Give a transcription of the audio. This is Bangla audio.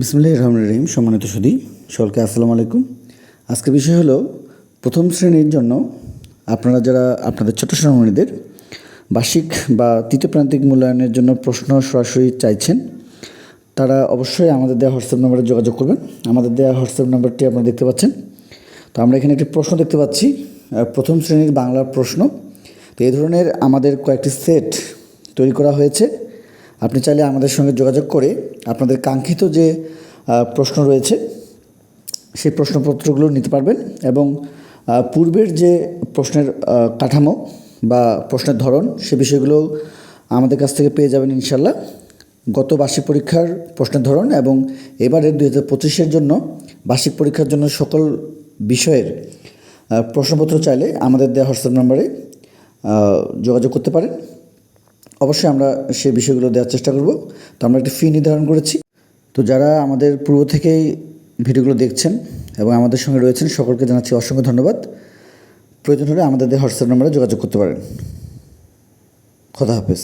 বিসমুল্লাহ রহমান রহিম, সম্মানিত সুদী সকলকে আসসালামু আলাইকুম। আজকের বিষয় হলো প্রথম শ্রেণির জন্য আপনারা যারা আপনাদের ছোট শ্রেণীদের বার্ষিক বা তৃতীয় প্রান্তিক মূল্যায়নের জন্য প্রশ্ন সরাসরি চাইছেন, তারা অবশ্যই আমাদের দেওয়া হোয়াটসঅ্যাপ নাম্বারে যোগাযোগ করবেন। আমাদের দেওয়া হোয়াটসঅ্যাপ নাম্বারটি আপনারা দেখতে পাচ্ছেন। তো আমরা এখানে একটি প্রশ্ন দেখতে পাচ্ছি প্রথম শ্রেণির বাংলার প্রশ্ন। তো এই ধরনের আমাদের কয়েকটি সেট তৈরি করা হয়েছে। আপনি চাইলে আমাদের সঙ্গে যোগাযোগ করে আপনাদের কাঙ্ক্ষিত যে প্রশ্ন রয়েছে, সেই প্রশ্নপত্রগুলো নিতে পারবেন এবং পূর্বের যে প্রশ্নের কাঠামো বা প্রশ্নের ধরন সে বিষয়গুলো আমাদের কাছ থেকে পেয়ে যাবেন ইনশাল্লাহ গত বার্ষিক পরীক্ষার প্রশ্নের ধরন এবং এবারের দুই হাজার পঁচিশের জন্য বার্ষিক পরীক্ষার জন্য সকল বিষয়ের প্রশ্নপত্র চাইলে আমাদের দেওয়া হোয়াটসঅ্যাপ নাম্বারে যোগাযোগ করতে পারেন। অবশ্যই আমরা সেই বিষয়গুলো দেওয়ার চেষ্টা করব। তো আমরা একটি ফি নির্ধারণ করেছি। তো যারা আমাদের পূর্ব থেকেই ভিডিওগুলো দেখছেন এবং আমাদের সঙ্গে রয়েছেন, সকলকে জানাচ্ছি অসংখ্য ধন্যবাদ। প্রয়োজন হলে আমাদের হোয়াটসঅ্যাপ নাম্বারে যোগাযোগ করতে পারেন। খোদা হাফেজ।